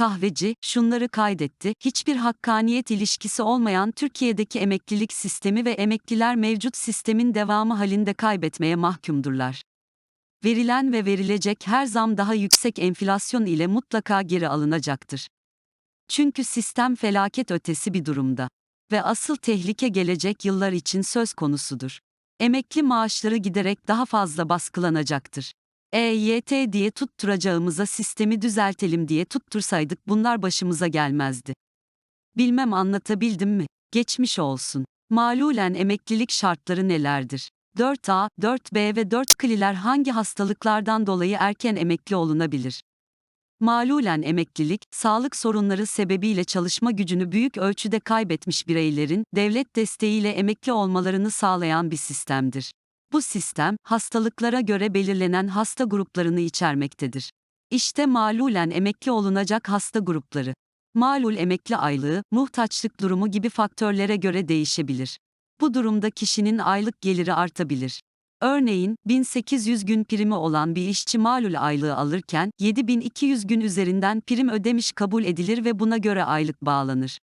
Kahveci, şunları kaydetti, hiçbir hakkaniyet ilişkisi olmayan Türkiye'deki emeklilik sistemi ve emekliler mevcut sistemin devamı halinde kaybetmeye mahkumdurlar. Verilen ve verilecek her zam daha yüksek enflasyon ile mutlaka geri alınacaktır. Çünkü sistem felaket ötesi bir durumda. Ve asıl tehlike gelecek yıllar için söz konusudur. Emekli maaşları giderek daha fazla baskılanacaktır. EYT diye tutturacağımıza sistemi düzeltelim diye tuttursaydık bunlar başımıza gelmezdi. Bilmem anlatabildim mi? Geçmiş olsun. Malulen emeklilik şartları nelerdir? 4A, 4B ve 4 kliler hangi hastalıklardan dolayı erken emekli olunabilir? Malulen emeklilik, sağlık sorunları sebebiyle çalışma gücünü büyük ölçüde kaybetmiş bireylerin devlet desteğiyle emekli olmalarını sağlayan bir sistemdir. Bu sistem, hastalıklara göre belirlenen hasta gruplarını içermektedir. İşte malulen emekli olunacak hasta grupları. Malul emekli aylığı, muhtaçlık durumu gibi faktörlere göre değişebilir. Bu durumda kişinin aylık geliri artabilir. Örneğin, 1800 gün primi olan bir işçi malul aylığı alırken, 7200 gün üzerinden prim ödemiş kabul edilir ve buna göre aylık bağlanır.